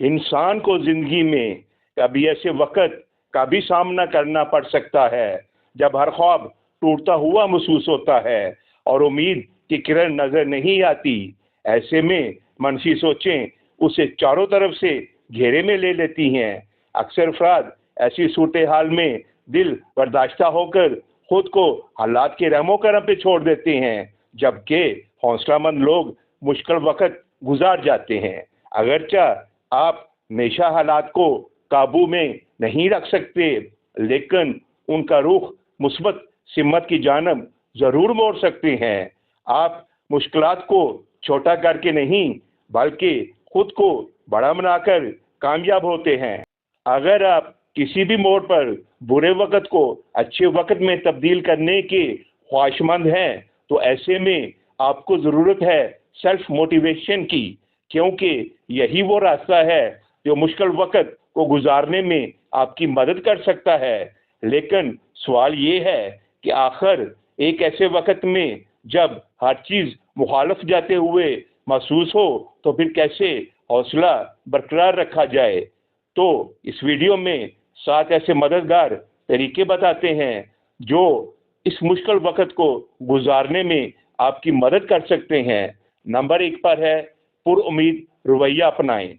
انسان کو زندگی میں کبھی ایسے وقت کا بھی سامنا کرنا پڑ سکتا ہے جب ہر خواب ٹوٹتا ہوا محسوس ہوتا ہے اور امید کی کرن نظر نہیں آتی۔ ایسے میں منفی سوچیں اسے چاروں طرف سے گھیرے میں لے لیتی ہیں۔ اکثر افراد ایسی صورتحال میں دل برداشتہ ہو کر خود کو حالات کے رحم و کرم پہ چھوڑ دیتے ہیں، جبکہ حوصلہ مند لوگ مشکل وقت گزار جاتے ہیں۔ اگرچہ آپ ہمیشہ حالات کو قابو میں نہیں رکھ سکتے، لیکن ان کا رخ مثبت سمت کی جانب ضرور موڑ سکتے ہیں۔ آپ مشکلات کو چھوٹا کر کے نہیں، بلکہ خود کو بڑا بنا کر کامیاب ہوتے ہیں۔ اگر آپ کسی بھی موڑ پر برے وقت کو اچھے وقت میں تبدیل کرنے کے خواہش مند ہیں، تو ایسے میں آپ کو ضرورت ہے سیلف موٹیویشن کی۔ کیونکہ یہی وہ راستہ ہے جو مشکل وقت کو گزارنے میں آپ کی مدد کر سکتا ہے۔ لیکن سوال یہ ہے کہ آخر ایک ایسے وقت میں جب ہر چیز مخالف جاتے ہوئے محسوس ہو تو پھر کیسے حوصلہ برقرار رکھا جائے؟ تو اس ویڈیو میں سات ایسے مددگار طریقے بتاتے ہیں جو اس مشکل وقت کو گزارنے میں آپ کی مدد کر سکتے ہیں۔ نمبر ایک پر ہے پر امید رویہ اپنائیں۔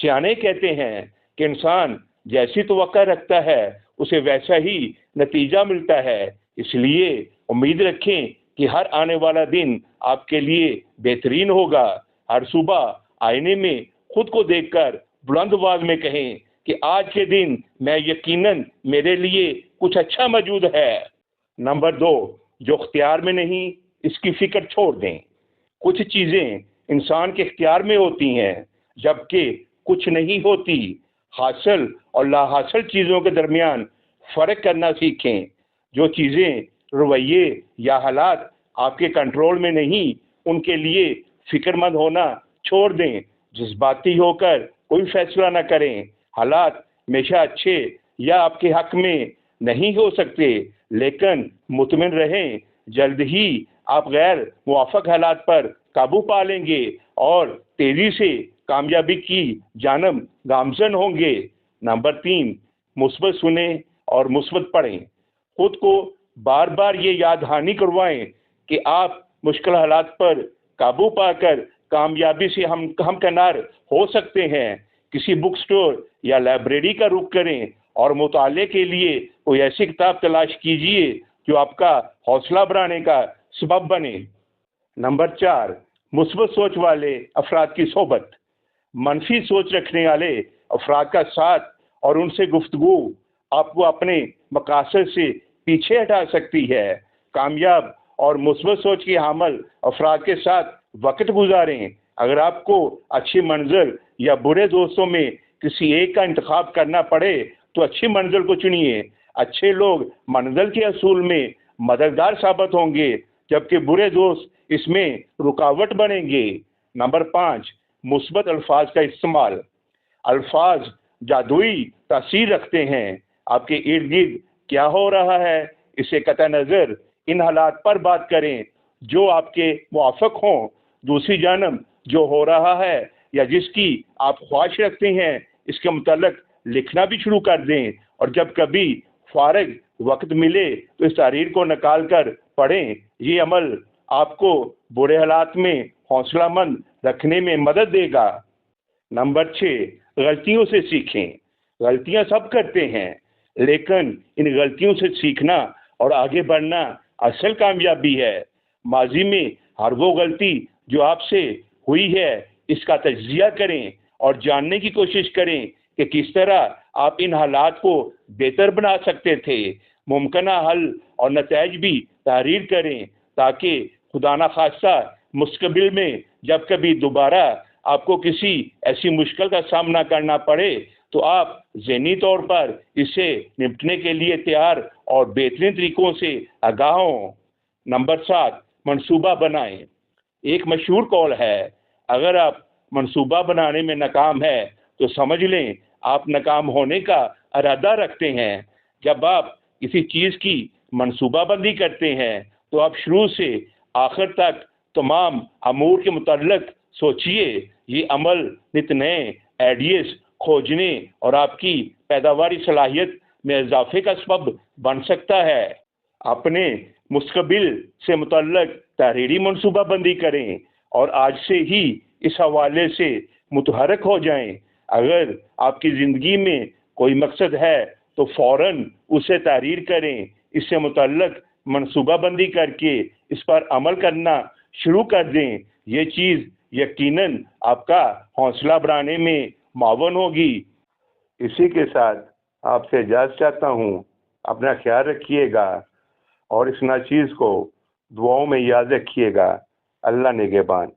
سیانے کہتے ہیں کہ انسان جیسی توقع رکھتا ہے، اسے ویسا ہی نتیجہ ملتا ہے۔ اس لیے امید رکھیں کہ ہر آنے والا دن آپ کے لیے بہترین ہوگا۔ ہر صبح آئینے میں خود کو دیکھ کر بلند آواز میں کہیں کہ آج کے دن میں یقیناً میرے لیے کچھ اچھا موجود ہے۔ نمبر دو، جو اختیار میں نہیں، اس کی فکر چھوڑ دیں۔ کچھ چیزیں انسان کے اختیار میں ہوتی ہیں، جبکہ کچھ نہیں ہوتی۔ حاصل اور لا حاصل چیزوں کے درمیان فرق کرنا سیکھیں۔ جو چیزیں رویے یا حالات آپ کے کنٹرول میں نہیں، ان کے لیے فکر مند ہونا چھوڑ دیں۔ جذباتی ہو کر کوئی فیصلہ نہ کریں۔ حالات ہمیشہ اچھے یا آپ کے حق میں نہیں ہو سکتے، لیکن مطمئن رہیں۔ جلد ہی آپ غیر موافق حالات پر قابو پا لیں گے اور تیزی سے کامیابی کی جانب گامزن ہوں گے۔ نمبر تین، مثبت سنیں اور مثبت پڑھیں۔ خود کو بار بار یہ یاد دہانی کروائیں کہ آپ مشکل حالات پر قابو پا کر کامیابی سے ہم ہم کنار ہو سکتے ہیں۔ کسی بک سٹور یا لائبریری کا رخ کریں اور مطالعے کے لیے کوئی ایسی کتاب تلاش کیجیے جو آپ کا حوصلہ بڑھانے کا سبب بنے۔ نمبر چار، مثبت سوچ والے افراد کی صحبت۔ منفی سوچ رکھنے والے افراد کا ساتھ اور ان سے گفتگو آپ کو اپنے مقاصد سے پیچھے ہٹا سکتی ہے۔ کامیاب اور مثبت سوچ کی حامل افراد کے ساتھ وقت گزاریں۔ اگر آپ کو اچھی منزل یا برے دوستوں میں کسی ایک کا انتخاب کرنا پڑے، تو اچھی منزل کو چنیے۔ اچھے لوگ منزل کے اصول میں مددگار ثابت ہوں گے۔ جبکہ برے دوست اس میں رکاوٹ بنیں گے۔ نمبر پانچ، مثبت الفاظ کا استعمال۔ الفاظ جادوئی تاثیر رکھتے ہیں۔ آپ کے ارد گرد کیا ہو رہا ہے؟ اسے قطع نظر ان حالات پر بات کریں۔ جو آپ کے موافق ہوں۔ دوسری جانب، جو ہو رہا ہے یا جس کی آپ خواہش رکھتے ہیں، اس کے متعلق لکھنا بھی شروع کر دیں۔ اور جب کبھی فارغ وقت ملے تو اس تحریر کو نکال کر پڑھیں، یہ عمل آپ کو برے حالات میں حوصلہ مند رکھنے میں مدد دے گا۔ نمبر چھ، غلطیوں سے سیکھیں۔ غلطیاں سب کرتے ہیں، لیکن ان غلطیوں سے سیکھنا اور آگے بڑھنا اصل کامیابی ہے۔ ماضی میں ہر وہ غلطی جو آپ سے ہوئی ہے، اس کا تجزیہ کریں اور جاننے کی کوشش کریں کہ کس طرح آپ ان حالات کو بہتر بنا سکتے تھے۔ ممکنہ حل اور نتائج بھی تحریر کریں تاکہ خدا نخواستہ مستقبل میں جب کبھی دوبارہ آپ کو کسی ایسی مشکل کا سامنا کرنا پڑے تو آپ ذہنی طور پر اس سے نپٹنے کے لیے تیار اور بہترین طریقوں سے آگاہ ہوں نمبر سات، منصوبہ بنائیں۔ ایک مشہور کال ہے، اگر آپ منصوبہ بنانے میں ناکام ہے تو سمجھ لیں آپ ناکام ہونے کا ارادہ رکھتے ہیں۔ جب آپ کسی چیز کی منصوبہ بندی کرتے ہیں، تو آپ شروع سے آخر تک تمام امور کے متعلق سوچئے۔ یہ عمل نت نئے ایڈیس کھوجنے اور آپ کی پیداواری صلاحیت میں اضافے کا سبب بن سکتا ہے۔ اپنے مستقبل سے متعلق تحریری منصوبہ بندی کریں اور آج سے ہی اس حوالے سے متحرک ہو جائیں۔ اگر آپ کی زندگی میں کوئی مقصد ہے تو فوراً اسے تحریر کریں، اس سے متعلق منصوبہ بندی کر کے اس پر عمل کرنا شروع کر دیں۔ یہ چیز یقیناً آپ کا حوصلہ بڑھانے میں معاون ہوگی۔ اسی کے ساتھ آپ سے اجازت چاہتا ہوں، اپنا خیال رکھیے گا اور اس ناچیز کو دعاؤں میں یاد رکھیے گا۔ اللہ نگہبان۔